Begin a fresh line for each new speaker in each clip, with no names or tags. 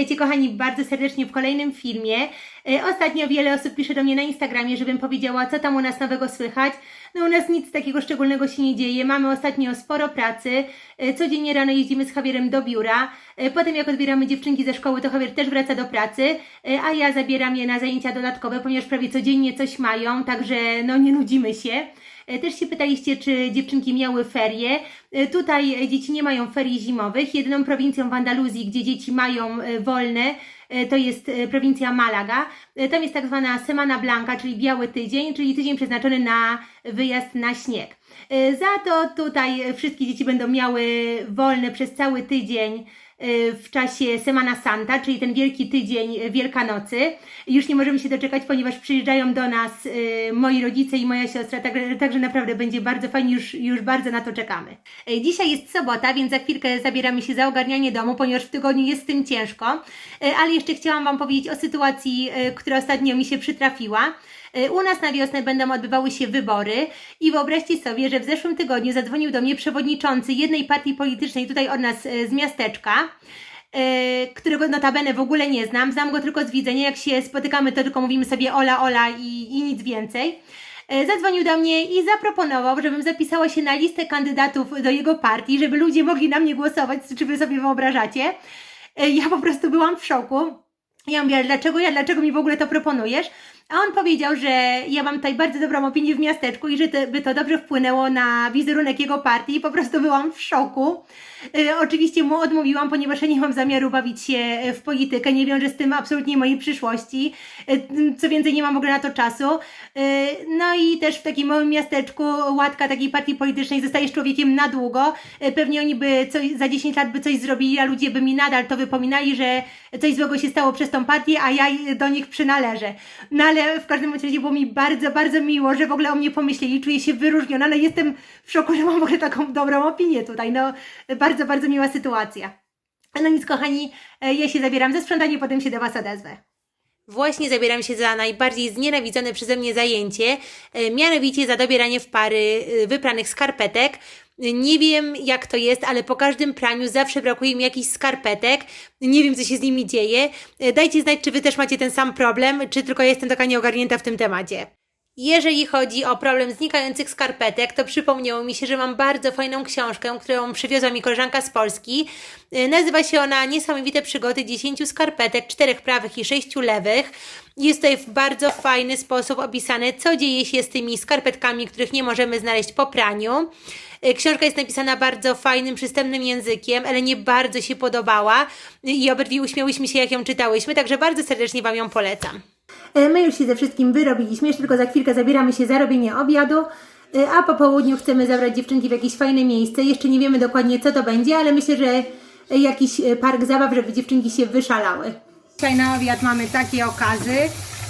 Witajcie kochani bardzo serdecznie w kolejnym filmie. E, Ostatnio wiele osób pisze do mnie na Instagramie, żebym powiedziała, co tam u nas nowego słychać. No u nas nic takiego szczególnego się nie dzieje. Mamy ostatnio sporo pracy. E, Codziennie rano jeździmy z Javierem do biura. E, Potem jak odbieramy dziewczynki ze szkoły, to Javier też wraca do pracy, a ja zabieram je na zajęcia dodatkowe, ponieważ prawie codziennie coś mają, także no nie nudzimy się. Też się pytaliście, czy dziewczynki miały ferie. Tutaj dzieci nie mają ferii zimowych. Jedyną prowincją w Andaluzji, gdzie dzieci mają wolne, to jest e, prowincja Malaga. E, Tam jest tak zwana Semana Blanca, czyli biały tydzień, czyli tydzień przeznaczony na wyjazd na śnieg. E, Za to tutaj wszystkie dzieci będą miały wolne przez cały tydzień e, w czasie Semana Santa, czyli ten wielki tydzień Wielkanocy. Już nie możemy się doczekać, ponieważ przyjeżdżają do nas e, moi rodzice i moja siostra, także, także naprawdę będzie bardzo fajnie, już, już bardzo na to czekamy. Dzisiaj jest sobota, więc za chwilkę zabieramy się za ogarnianie domu, ponieważ w tygodniu jest z tym ciężko, ale jeszcze chciałam Wam powiedzieć o sytuacji, która ostatnio mi się przytrafiła. E, U nas na wiosnę będą odbywały się wybory i wyobraźcie sobie, że w zeszłym tygodniu zadzwonił do mnie przewodniczący jednej partii politycznej tutaj od nas e, z miasteczka, e, którego notabene w ogóle nie znam, znam go tylko z widzenia, jak się spotykamy to tylko mówimy sobie ola ola i, i nic więcej. Zadzwonił do mnie i zaproponował, żebym zapisała się na listę kandydatów do jego partii, żeby ludzie mogli na mnie głosować, czy wy sobie wyobrażacie. Ja po prostu byłam w szoku. Ja mówię, dlaczego ja, dlaczego mi w ogóle to proponujesz? A on powiedział, że ja mam tutaj bardzo dobrą opinię w miasteczku i że to, by to dobrze wpłynęło na wizerunek jego partii i po prostu byłam w szoku. E, oczywiście mu odmówiłam, ponieważ ja nie mam zamiaru bawić się w politykę, nie wiążę z tym absolutnie mojej przyszłości. E, co więcej, nie mam w ogóle na to czasu. E, no i też w takim małym miasteczku łatka takiej partii politycznej zostajesz człowiekiem na długo. E, pewnie oni by coś, za 10 lat by coś zrobili, a ludzie by mi nadal to wypominali, że coś złego się stało przez tą partię, a ja do nich przynależę. No ale w każdym razie było mi bardzo, bardzo miło, że w ogóle o mnie pomyśleli. Czuję się wyróżniona, no jestem w szoku, że mam w ogóle taką dobrą opinię tutaj. No bardzo, bardzo miła sytuacja. No nic, kochani, e, ja się zabieram za sprzątanie, potem się do Was odezwę. Właśnie zabieram się za najbardziej znienawidzone przeze mnie zajęcie, e, mianowicie za dobieranie w pary e, wypranych skarpetek. Nie wiem jak to jest, ale po każdym praniu zawsze brakuje mi jakichś skarpetek. Nie wiem co się z nimi dzieje. E, Dajcie znać, czy Wy też macie ten sam problem, czy tylko jestem taka nieogarnięta w tym temacie. Jeżeli chodzi o problem znikających skarpetek, to przypomniało mi się, że mam bardzo fajną książkę, którą przywiozła mi koleżanka z Polski. Yy, Nazywa się ona Niesamowite przygody 10 skarpetek, 4 prawych i 6 lewych. Jest tutaj w bardzo fajny sposób opisane, co dzieje się z tymi skarpetkami, których nie możemy znaleźć po praniu. Yy, Książka jest napisana bardzo fajnym, przystępnym językiem, ale nie bardzo się podobała i obydwie uśmiałyśmy się, jak ją czytałyśmy, także bardzo serdecznie Wam ją polecam. E, My już się ze wszystkim wyrobiliśmy, jeszcze tylko za chwilkę zabieramy się za robienie obiadu, e, a po południu chcemy zabrać dziewczynki w jakieś fajne miejsce. Jeszcze nie wiemy dokładnie co to będzie, ale myślę, że e, jakiś park zabaw, żeby dziewczynki się wyszalały. Dzisiaj na obiad mamy takie okazy.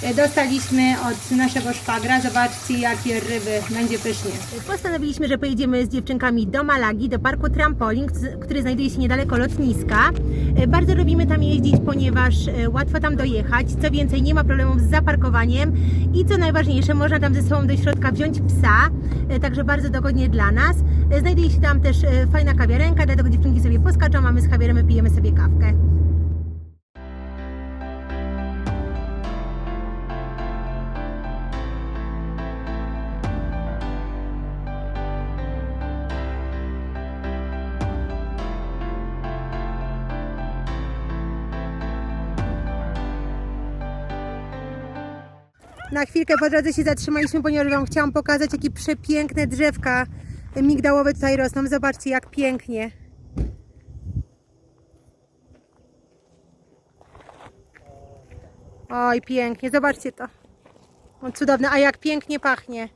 Dostaliśmy od naszego szwagra, zobaczcie jakie ryby, będzie pysznie. Postanowiliśmy, że pojedziemy z dziewczynkami do Malagi, do parku Trampolin, który znajduje się niedaleko lotniska. E, Bardzo lubimy tam jeździć, ponieważ e, łatwo tam dojechać. Co więcej, nie ma problemów z zaparkowaniem i co najważniejsze, można tam ze sobą do środka wziąć psa, e, także bardzo dogodnie dla nas. Znajduje się tam też fajna kawiarenka, dlatego dziewczynki sobie poskaczą, a my z Javierem pijemy sobie kawkę. Na chwilkę po drodze się zatrzymaliśmy, ponieważ Wam chciałam pokazać, jakie przepiękne drzewka migdałowe tutaj rosną. Zobaczcie, jak pięknie. Oj, pięknie, zobaczcie to. O, cudowne, a jak pięknie pachnie.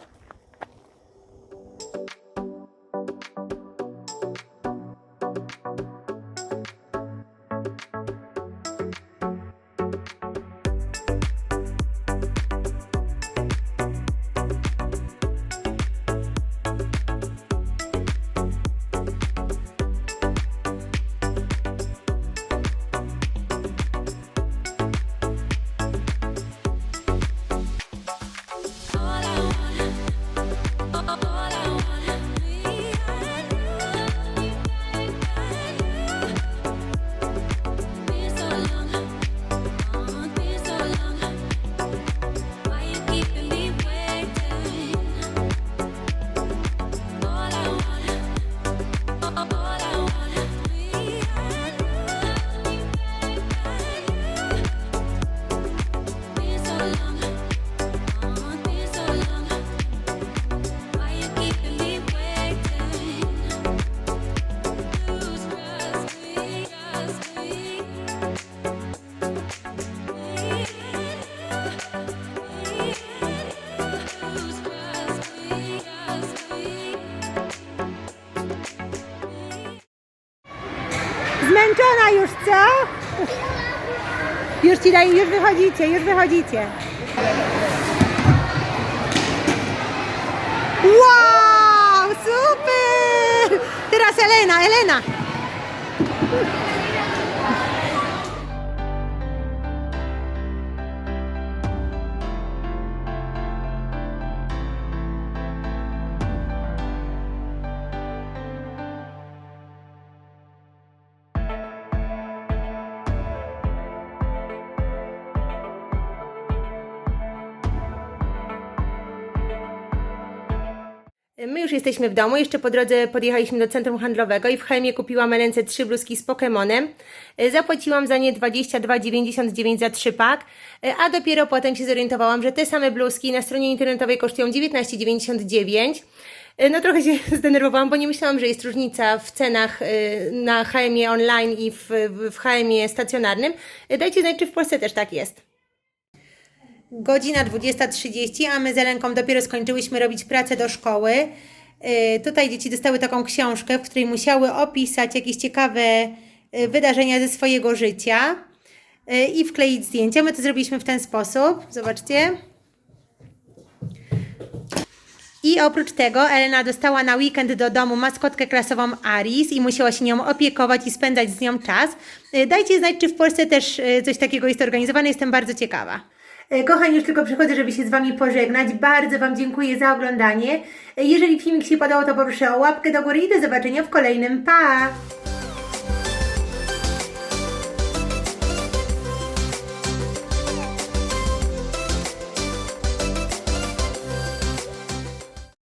Elena już, co? Już ci daję, już wychodzicie, już wychodzicie. Wow, super! Teraz Elena, Elena. My już jesteśmy w domu, jeszcze po drodze podjechaliśmy do centrum handlowego i w Helmie kupiłam Elence trzy bluzki z Pokemonem. E, Zapłaciłam za nie 22,99 za trzy pak, e, a dopiero potem się zorientowałam, że te same bluzki na stronie internetowej kosztują 19,99. E, No trochę się zdenerwowałam, bo nie myślałam, że jest różnica w cenach na HM online i w, w HM stacjonarnym. Dajcie znać, czy w Polsce też tak jest. Godzina 20.30, a my z Elenką dopiero skończyłyśmy robić pracę do szkoły. Yy, tutaj dzieci dostały taką książkę, w której musiały opisać jakieś ciekawe yy, wydarzenia ze swojego życia yy, i wkleić zdjęcia. My to zrobiliśmy w ten sposób. Zobaczcie. I oprócz tego Elena dostała na weekend do domu maskotkę klasową Aris i musiała się nią opiekować i spędzać z nią czas. Y, Dajcie znać, czy w Polsce też y, coś takiego jest organizowane. Jestem bardzo ciekawa. Y, Kochani, już tylko przychodzę, żeby się z Wami pożegnać. Bardzo Wam dziękuję za oglądanie. Y, Jeżeli filmik się podobał, to proszę o łapkę do góry i do zobaczenia w kolejnym. Pa!